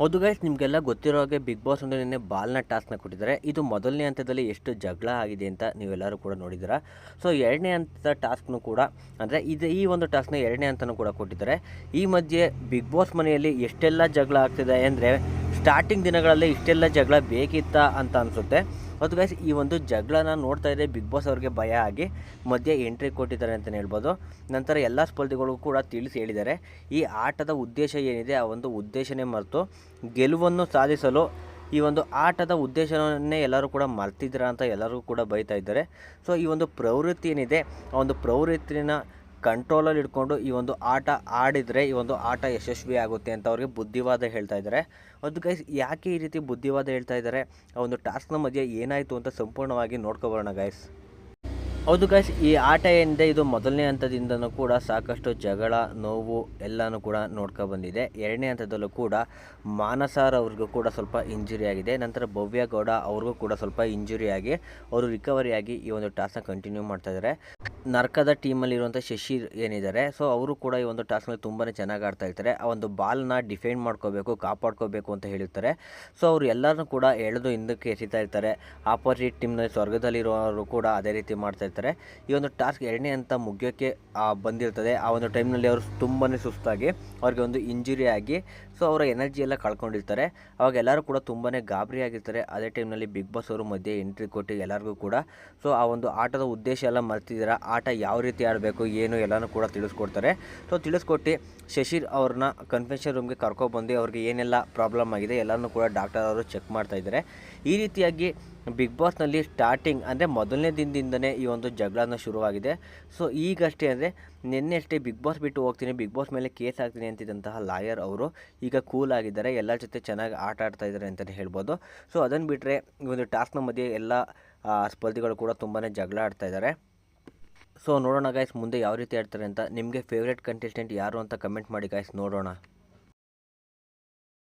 ಹೌದು ಗೈಸ್ ನಿಮಗೆಲ್ಲ ಗೊತ್ತಿರೋ ಹಾಗೆ ಬಿಗ್ ಬಾಸ್ ಒಂದು ನಿನ್ನೆ ಬಾಲ್ನ ಟಾಸ್ಕ್ನ ಕೊಟ್ಟಿದ್ದಾರೆ. ಇದು ಮೊದಲನೇ ಹಂತದಲ್ಲಿ ಎಷ್ಟು ಜಗಳ ಆಗಿದೆ ಅಂತ ನೀವೆಲ್ಲರೂ ಕೂಡ ನೋಡಿದ್ದೀರಾ. ಸೊ ಎರಡನೇ ಹಂತದ ಟಾಸ್ಕ್ನು ಕೂಡ, ಅಂದರೆ ಇದು ಈ ಒಂದು ಟಾಸ್ಕ್ನ ಎರಡನೇ ಹಂತನೂ ಕೂಡ ಕೊಟ್ಟಿದ್ದಾರೆ. ಈ ಮಧ್ಯೆ ಬಿಗ್ ಬಾಸ್ ಮನೆಯಲ್ಲಿ ಎಷ್ಟೆಲ್ಲ ಜಗಳ ಆಗ್ತಿದೆ ಅಂದರೆ ಸ್ಟಾರ್ಟಿಂಗ್ ದಿನಗಳಲ್ಲಿ ಇಷ್ಟೆಲ್ಲ ಜಗಳ ಬೇಕಿತ್ತಾ ಅಂತ ಅನಿಸುತ್ತೆ. ಅದು ಗೈಸ್ ಈ ಒಂದು ಜಗಳನ ನೋಡ್ತಾ ಇದ್ದರೆ ಬಿಗ್ ಬಾಸ್ ಅವ್ರಿಗೆ ಭಯ ಆಗಿ ಮಧ್ಯೆ ಎಂಟ್ರಿ ಕೊಟ್ಟಿದ್ದಾರೆ ಅಂತಲೇ ಹೇಳ್ಬೋದು. ನಂತರ ಎಲ್ಲ ಸ್ಪರ್ಧಿಗಳಿಗೂ ಕೂಡ ತಿಳಿಸಿ ಹೇಳಿದ್ದಾರೆ. ಈ ಆಟದ ಉದ್ದೇಶ ಏನಿದೆ? ಆ ಒಂದು ಉದ್ದೇಶನೇ ಮರೆತು ಗೆಲುವನ್ನು ಸಾಧಿಸಲು ಈ ಒಂದು ಆಟದ ಉದ್ದೇಶವನ್ನೇ ಎಲ್ಲರೂ ಕೂಡ ಮರ್ತಿದ್ದೀರಾ ಅಂತ ಎಲ್ಲರೂ ಕೂಡ ಬೈತಾ ಇದ್ದಾರೆ. ಸೊ ಈ ಒಂದು ಪ್ರವೃತ್ತಿ ಏನಿದೆ? ಆ ಒಂದು ಪ್ರವೃತ್ತಿನ ಕಂಟ್ರೋಲಲ್ಲಿ ಇಟ್ಕೊಂಡು ಈ ಒಂದು ಆಟ ಆಡಿದರೆ ಈ ಒಂದು ಆಟ ಯಶಸ್ವಿ ಆಗುತ್ತೆ ಅಂತ ಅವ್ರಿಗೆ ಬುದ್ಧಿವಾದ ಹೇಳ್ತಾ ಇದ್ದಾರೆ. ಅದು ಗೈಸ್ ಯಾಕೆ ಈ ರೀತಿ ಬುದ್ಧಿವಾದ ಹೇಳ್ತಾ ಇದ್ದಾರೆ? ಆ ಒಂದು ಟಾಸ್ಕ್ನ ಮಧ್ಯೆ ಏನಾಯಿತು ಅಂತ ಸಂಪೂರ್ಣವಾಗಿ ನೋಡ್ಕೊಬರೋಣ ಗೈಸ್ ಹೌದು ಗೈಸ್ ಈ ಆಟ ಏನಿದೆ, ಇದು ಮೊದಲನೇ ಹಂತದಿಂದನೂ ಕೂಡ ಸಾಕಷ್ಟು ಜಗಳ, ನೋವು ಎಲ್ಲನೂ ಕೂಡ ನೋಡ್ಕೊ ಬಂದಿದೆ. ಎರಡನೇ ಹಂತದಲ್ಲೂ ಕೂಡ ಮಾನಸಾರ್ ಅವ್ರಿಗೂ ಕೂಡ ಸ್ವಲ್ಪ ಇಂಜುರಿ ಆಗಿದೆ. ನಂತರ ಭವ್ಯ ಗೌಡ ಅವ್ರಿಗೂ ಕೂಡ ಸ್ವಲ್ಪ ಇಂಜುರಿ ಆಗಿ, ಅವರು ರಿಕವರಿ ಆಗಿ ಈ ಒಂದು ಟಾಸ್ಕ್ನ ಕಂಟಿನ್ಯೂ ಮಾಡ್ತಾ ಇದ್ದಾರೆ. ನರ್ಕದ ಟೀಮಲ್ಲಿರುವಂಥ ಶಶಿರ್ ಏನಿದ್ದಾರೆ ಸೊ ಅವರು ಕೂಡ ಈ ಒಂದು ಟಾಸ್ಕ್ನಲ್ಲಿ ತುಂಬಾ ಚೆನ್ನಾಗಿ ಆಡ್ತಾ ಇರ್ತಾರೆ. ಆ ಒಂದು ಬಾಲ್ನ ಡಿಫೆಂಡ್ ಮಾಡ್ಕೋಬೇಕು, ಕಾಪಾಡ್ಕೋಬೇಕು ಅಂತ ಹೇಳಿರ್ತಾರೆ ಸೊ ಅವರು ಎಲ್ಲರನ್ನೂ ಕೂಡ ಎಳೆದು ಹಿಂದಕ್ಕೆ ಎಸಿತಾ ಇರ್ತಾರೆ. ಆಪೋಸಿಟ್ ಟೀಮ್ನಲ್ಲಿ ಸ್ವರ್ಗದಲ್ಲಿರುವವರು ಕೂಡ ಅದೇ ರೀತಿ ಮಾಡ್ತಾ ಇರ್ತಾರೆ. ಈ ಒಂದು ಟಾಸ್ಕ್ ಎರಡನೇ ಅಂತ ಮುಗಿಯೋಕ್ಕೆ ಬಂದಿರ್ತದೆ. ಆ ಒಂದು ಟೈಮ್ನಲ್ಲಿ ಅವರು ತುಂಬಾ ಸುಸ್ತಾಗಿ ಅವ್ರಿಗೆ ಒಂದು ಇಂಜುರಿ ಆಗಿ ಸೊ ಅವರ ಎನರ್ಜಿ ಎಲ್ಲ ಕಳ್ಕೊಂಡಿರ್ತಾರೆ. ಅವಾಗ ಎಲ್ಲರೂ ಕೂಡ ತುಂಬಾ ಗಾಬರಿ ಆಗಿರ್ತಾರೆ. ಅದೇ ಟೈಮ್ನಲ್ಲಿ ಬಿಗ್ ಬಾಸ್ ಅವರು ಮಧ್ಯೆ ಎಂಟ್ರಿ ಕೊಟ್ಟು ಎಲ್ಲರಿಗೂ ಕೂಡ. ಸೊ ಆ ಒಂದು ಆಟದ ಉದ್ದೇಶ ಎಲ್ಲ ಮರ್ತಿದ್ದೀರಾ? ಆಟ ಯಾವ ರೀತಿ ಆಡಬೇಕು? ಏನು? ಎಲ್ಲನೂ ಕೂಡ ತಿಳಿಸ್ಕೊಡ್ತಾರೆ. ಸೊ ತಿಳಿಸ್ಕೊಟ್ಟು ಶಶಿರ್ ಅವ್ರನ್ನ ಕನ್ಫೆನ್ಷನ್ ರೂಮ್ಗೆ ಕರ್ಕೊಬಂದು ಅವ್ರಿಗೆ ಏನೆಲ್ಲ ಪ್ರಾಬ್ಲಮ್ ಆಗಿದೆ ಎಲ್ಲನೂ ಕೂಡ ಡಾಕ್ಟರ್ ಅವರು ಚೆಕ್ ಮಾಡ್ತಾ ಇದ್ದಾರೆ. ಈ ರೀತಿಯಾಗಿ ಬಿಗ್ ಬಾಸ್ನಲ್ಲಿ ಸ್ಟಾರ್ಟಿಂಗ್ ಅಂದರೆ ಮೊದಲನೇ ದಿನದಿಂದನೇ ಈ ಒಂದು ಜಗಳನ ಶುರುವಾಗಿದೆ. ಸೊ, ಈಗಷ್ಟೇ ಅಂದರೆ ನಿನ್ನೆ ಅಷ್ಟೇ ಬಿಗ್ ಬಾಸ್ ಬಿಟ್ಟು ಹೋಗ್ತೀನಿ, ಬಿಗ್ ಬಾಸ್ ಮೇಲೆ ಕೇಸ್ ಹಾಕ್ತೀನಿ ಅಂತಿದ್ದಂತಹ ಲಾಯರ್ ಅವರು ಈಗ ಕೂಲ್ ಆಗಿದ್ದಾರೆ, ಎಲ್ಲರ ಜೊತೆ ಚೆನ್ನಾಗಿ ಆಟ ಆಡ್ತಾ ಇದ್ದಾರೆ ಅಂತಲೇ ಹೇಳ್ಬೋದು. ಸೊ ಅದನ್ನು ಬಿಟ್ಟರೆ ಈ ಒಂದು ಟಾಸ್ಕ್ನ ಮಧ್ಯೆ ಎಲ್ಲ ಸ್ಪರ್ಧಿಗಳು ಕೂಡ ತುಂಬಾ ಜಗಳ ಆಡ್ತಾ ಇದ್ದಾರೆ. ಸೊ, ನೋಡೋಣ ಗಾಯ್ಸ್ ಮುಂದೆ ಯಾವ ರೀತಿ ಆಡ್ತಾರೆ ಅಂತ. ನಿಮಗೆ ಫೇವ್ರೇಟ್ ಕಂಟೆಸ್ಟೆಂಟ್ ಯಾರು ಅಂತ ಕಮೆಂಟ್ ಮಾಡಿ ಗಾಯ್ಸ್ ನೋಡೋಣ.